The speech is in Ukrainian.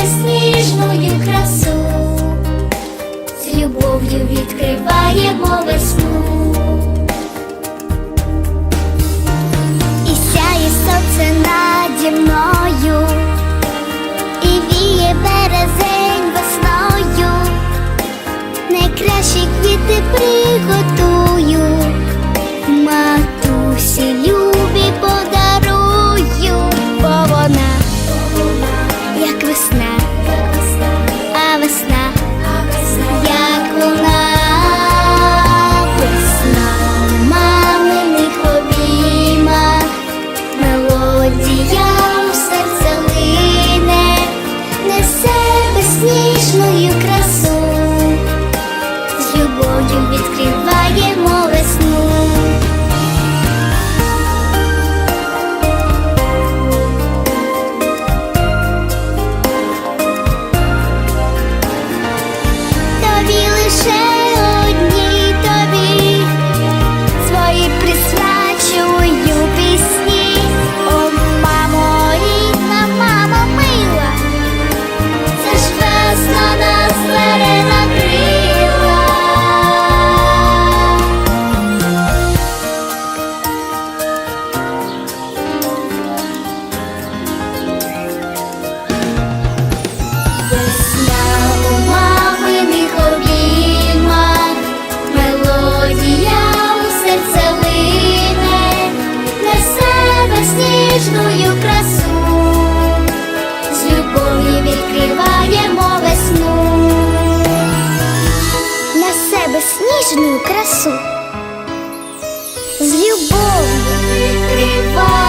Безсніжною красу, з любов'ю відкриваємо весну. І сяє сонце наді мною, і віє березень весною. Найкращі квіти приготую, 自己游 Сніжною красу, з любов'ю відкриваємо весну, на себе сніжну красу, з любов'ю відкриваємо.